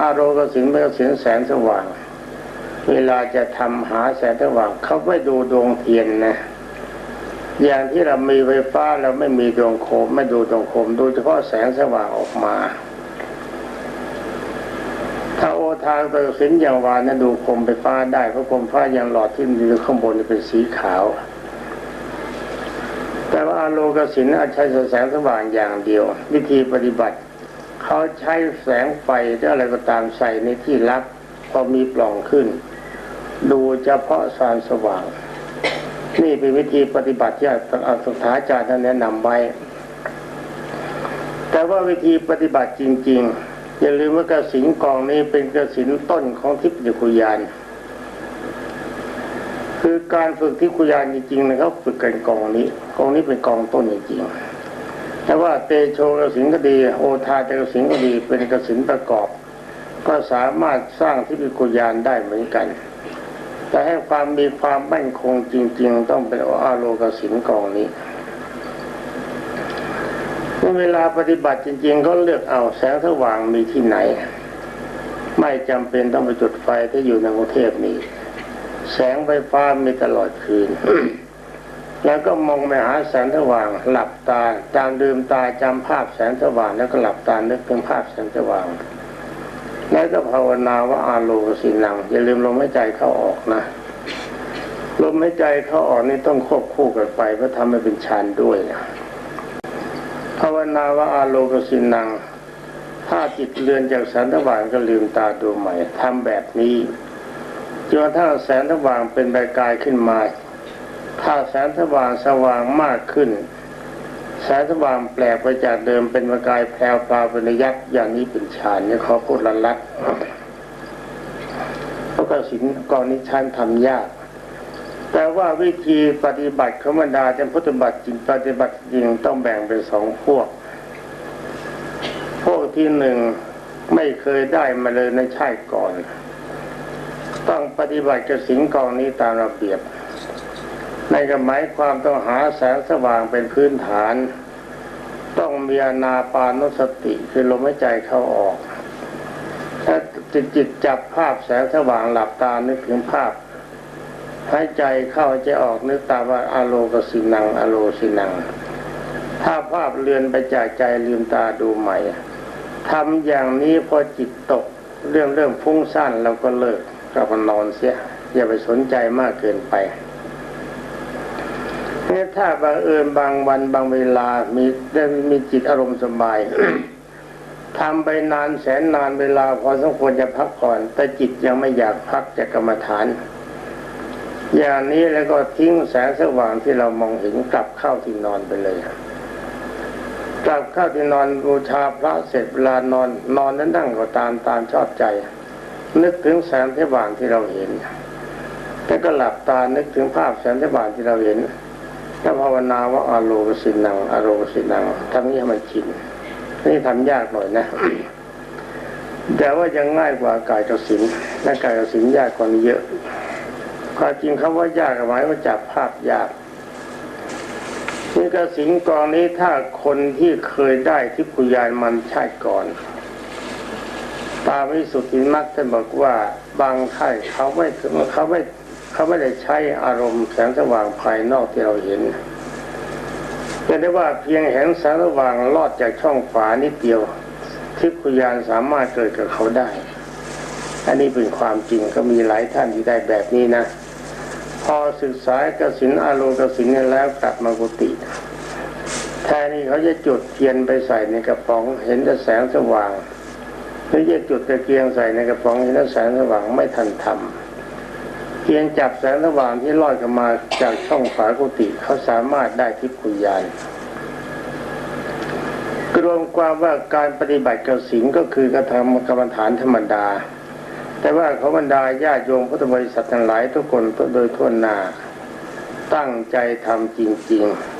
อาโรกสินเป็นกสินแสงสว่าง เวลาจะทำหาแสงสว่างเขาไม่ดูดวงเทียนนะ อย่างที่เรามีไฟฟ้าเราไม่มีดวงโคม ไม่ดูดวงโคม ดูเฉพาะแสงสว่างออกมา ถ้าโอทานเป็นสินอย่างวานนะดูโคมไฟฟ้าได้เพราะโคมไฟฟ้าอย่างหลอดที่อยู่ข้างบนเป็นสีขาว แต่ว่าอาโลกสินอาจใช้แสงสว่างอย่างเดียว วิธีปฏิบัติ เขาใช้แสงไฟหรืออะไรก็ตามใส่ในที่ลับพอมีปล่องขึ้น ดูเฉพาะสารสว่าง นี่เป็นวิธีปฏิบัติที่อาสุขาจารย์ท่านแนะนำไว้ แต่ว่าวิธีปฏิบัติจริง ๆ อย่าลืมว่ากระสินกองนี้เป็นกระสินต้นของทิพยคุยานคือการฝึกที่คุยานจริงๆนะครับฝึกกันกองนี้กองนี้เป็นกองต้นจริงๆ แต่ว่าเตโชกสินก็ดี โอทาเตกสินก็ดีเป็นกสินประกอบ ก็สามารถสร้างที่พิกุยานได้เหมือนกัน แต่ให้ความมีความมั่นคงจริง ๆ ต้องเป็นอาโลกสินกองนี้เมื่อเวลาปฏิบัติจริง ๆ ก็เลือกเอาแสงสว่างมีที่ไหน ไม่จำเป็นต้องไปจุดไฟที่อยู่ในกรุงเทพนี้ แสงไฟฟ้ามีตลอดคืน แล้วก็มองไปหาแสงสว่าง หลับตาจำลืมตาจำภาพแสงสว่างแล้วก็หลับตานึกถึงภาพแสงสว่าง แล้วก็ภาวนาว่าอาโลกสินังอย่าลืมลมหายใจเข้าออกนะลมหายใจเข้าออกนี่ต้องควบคู่กันไปเพื่อทำให้เป็นฌานด้วยนะภาวนาว่าอาโลกสินัง ถ้าจิตเลือนจากแสงสว่างก็ลืมตาดูใหม่ทำแบบนี้จนกระทั่งแสงสว่างเป็นประกายขึ้นมา ถ้าแสงสว่างสว่างมากขึ้นแสงสว่างแปลกไปจากเดิมเป็นประกายแพรวพราเป็นยักษ์อย่างนี้เป็นฌานเนี่ยเขาพูดละลัดเพราะกสินกองนี้ชันทำยาก แต่ว่าวิธีปฏิบัติของบรรดาจำพุทธบัติจริงปฏิบัติจริงต้องแบ่งเป็นสองพวก พวกที่หนึ่งไม่เคยได้มาเลยในชาติก่อน ต้องปฏิบัติกสินกองนี้ตามระเบียบ ในก็หมายความต้องหาแสงสว่างเป็นพื้นฐาน ต้องมีอนาปานุสติคือลมหายใจเข้าออก ถ้าจิตจิตจับภาพแสงสว่างหลับตานึกถึงภาพหายใจเข้าใจออกนึกตามว่าอาโลกสินัง อโลสินัง ถ้าภาพเลือนไปจากใจลืมตาดูใหม่ทำอย่างนี้พอจิตตก เรื่องเริ่มฟุ้งซ่านเราก็เลิกก็มานอนเสีย อย่าไปสนใจมากเกินไป นี่ยถ้าบังเอิญบางวันบางเวลามีได้มีจิตอารมณ์สบายทำไปนานแสนนานเวลาพอสมควรจะพักผ่อน แต่จิตยังไม่อยากพักจากกรรมฐาน อย่างนี้แล้วก็ทิ้งแสงสว่างที่เรามองเห็นกลับเข้าที่นอนไปเลยกลับเข้าที่นอนบูชาพระเสร็จเวลานอนนอนนั้นนั่งก็ตามตามชอบใจ นึกถึงแสงสว่างที่เราเห็นแล้วก็หลับตานึกถึงภาพแสงสว่างที่เราเห็น ถ้าภาวนาว่าอาโลกสินังอาโลกสินังทำนี้ให้มันชินนี่ทำยากหน่อยนะ แต่ว่ายังง่ายกว่ากายกสินและกายกสินยากกว่านี้เยอะความจริงคำว่ายากหมายว่าจับภาพยากนี่กสินกองนี้ถ้าคนที่เคยได้ทิพยานมันชาติก่อนตาวิสุทธิมักท่านบอกว่าบางท่านเขาไม่เขาไม่ เขาไม่ได้ใช้อารมณ์แสงสว่างภายนอกที่เราเห็นแต่ได้ว่าเพียงแสงสว่างลอดจากช่องฝานิดเดียวทิพยานสามารถเกิดกับเขาได้ อันนี้เป็นความจริงก็มีหลายท่านที่ได้แบบนี้นะ พอศึกษากสินอาโลกสินแล้วกลับมากุฏิแทนที่เขาจะจุดเทียนไปใส่ในกระป๋อง เห็นแต่แสงสว่างหรือจะจุดตะเกียงใส่ในกระป๋องเห็นแต่แสงสว่างไม่ทันทำ เพียงจับแสงระหว่างที่ลอยกันมาจากช่องฝากุฏิเขาสามารถได้ทิพยานรวมความว่าการปฏิบัติกสินก็คือกระทำกรรมฐานธรรมดา แต่ว่าเขาบรรดาญาติโยมพุทธบริษัททั้งหลายทุกคนโดยทั่วหน้าตั้งใจทำจริง ๆ